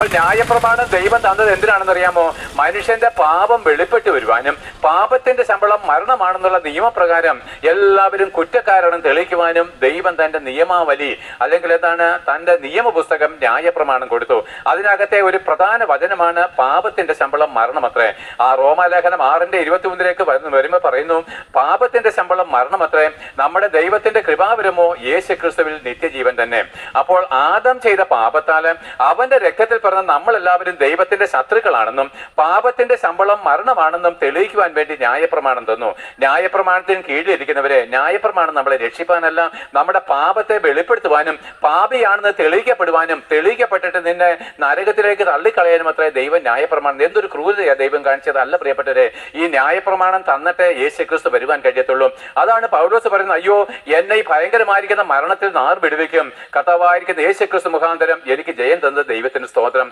ന്യായപ്രമാണം ദൈവം തന്നത് എന്തിനാണെന്ന് അറിയാമോ മനുഷ്യന്റെ പാപം വെളിപ്പെട്ട് വരുവാനും പാപത്തിന്റെ ശമ്പളം മരണമാണെന്നുള്ള നിയമപ്രകാരം എല്ലാവരും കുറ്റക്കാരാണെന്ന് തെളിയിക്കുവാനും ദൈവം തന്റെ നിയമാവലി അല്ലെങ്കിൽ എന്താണ് തന്റെ നിയമപുസ്തകം ന്യായപ്രമാണം കൊടുത്തു. അതിനകത്തെ ഒരു പ്രധാന വചനമാണ് പാപത്തിന്റെ ശമ്പളം മരണമത്രേ. ആ റോമാലേഖനം ആറിന്റെ ഇരുപത്തി മൂന്നിലേക്ക് വരുമ്പോൾ പറയുന്നു പാപത്തിന്റെ ശമ്പളം മരണമത്രേ. നമ്മുടെ ദൈവത്തിന്റെ കൃപാവരമോ യേശു ക്രിസ്തുവിൽ നിത്യജീവൻ തന്നെ. അപ്പോൾ ആദം ചെയ്ത പാപത്താൽ അവന്റെ രക്തത്തിൽ പിറന്ന നമ്മളെല്ലാവരും ദൈവത്തിന്റെ ശത്രുക്കളാണെന്നും പാപത്തിന്റെ ശമ്പളം മരണമാണെന്നും തെളിയിക്കുവാൻ വേണ്ടി ന്യായപ്രമാണം തന്നു. ന്യായപ്രമാണത്തിന് കീഴിലിരിക്കുന്നവരെ ന്യായപ്രമാണം നമ്മളെ രക്ഷിപ്പാനല്ല നമ്മുടെ പാപത്തെ വെളിപ്പെടുത്തുവാനും പാപിയാണെന്ന് തെളിയിക്കപ്പെടുവാനും തെളിയിക്കപ്പെട്ടിട്ട് നിന്നെ നരകത്തിലേക്ക് തള്ളിക്കളയാനും അത്രേ ദൈവം ന്യായപ്രമാണം എന്തൊരു ക്രൂരതയാണ് ദൈവം കാണിച്ചതല്ല പ്രിയപ്പെട്ടവരെ. ഈ ന്യായപ്രമാണം തന്നിട്ട് യേശു ക്രിസ്തു വരുവാൻ കഴിയത്തുള്ളൂ. അതാണ് പൗലോസ് പറയുന്നത് അയ്യോ എന്നെ ഈ ഭയങ്കരമായിരിക്കുന്ന മരണത്തിൽ നാർ വിടുവിക്കും കർത്താവായിരിക്കുന്ന യേശു ക്രിസ്തു മുഖാന്തരം എനിക്ക് ജയം തന്നത് ദൈവത്തിന് സ്തോത്രം.